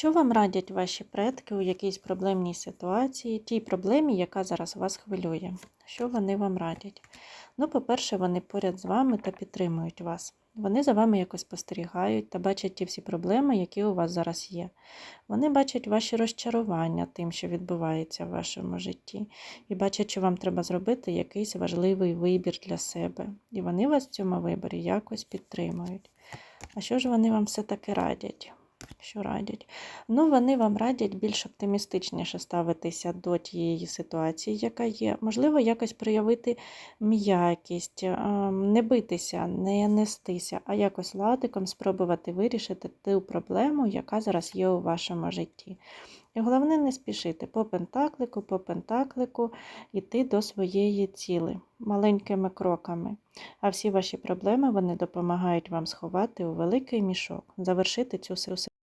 Що вам радять ваші предки у якійсь проблемній ситуації, тій проблемі, яка зараз вас хвилює? Що вони вам радять? Ну, по-перше, вони поряд з вами та підтримують вас. Вони за вами якось спостерігають та бачать ті всі проблеми, які у вас зараз є. Вони бачать ваші розчарування тим, що відбувається в вашому житті, і бачать, що вам треба зробити якийсь важливий вибір для себе. І вони вас в цьому виборі якось підтримують. А що ж вони вам все-таки радять? Що радять? Ну, вони вам радять більш оптимістичніше ставитися до тієї ситуації, яка є. Можливо, якось проявити м'якість, не битися, не нестися, а якось ладиком спробувати вирішити ту проблему, яка зараз є у вашому житті. І головне не спішити по пентаклику, по пентаклику йти до своєї цілі маленькими кроками. А всі ваші проблеми вони допомагають вам сховати у великий мішок, завершити цю ситуацію.